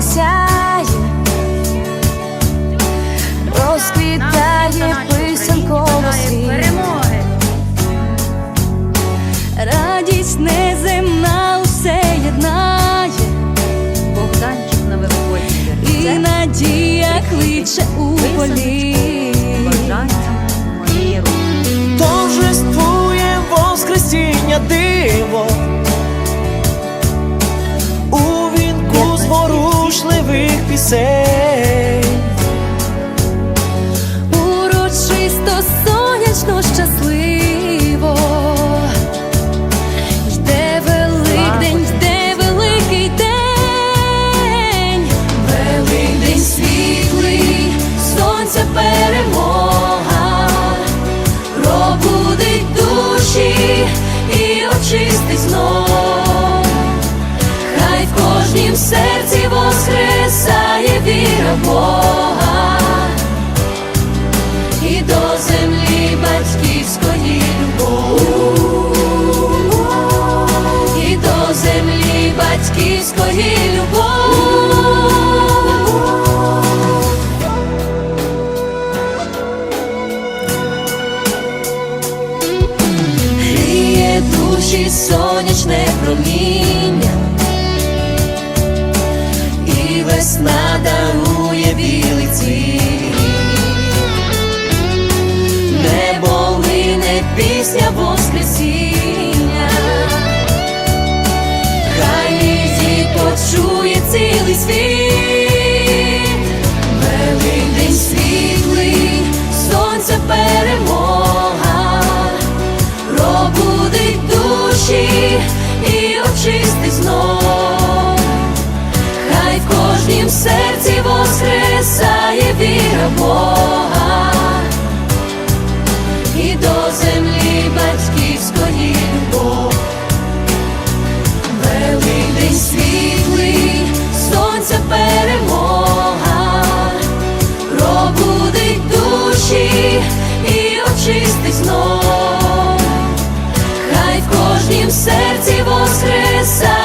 сонце сяє, розквітає писанково світ. Радість неземна усе єднає, Богданчик на великодні і надія кличе у полі. Торжествує воскресіння диво. Пісень. Урочисто сонячно щасливо. Батьківської любов. Гріє душі сонячне проміння, і весна дарує білий цвіт. Небо лине пісня Воскресіння, серці воскресає віра Бога і до землі батьківської любов. Великдень світлий, сонця перемога, пробудить душі і очистить знов. Хай в кожнім серці воскресає.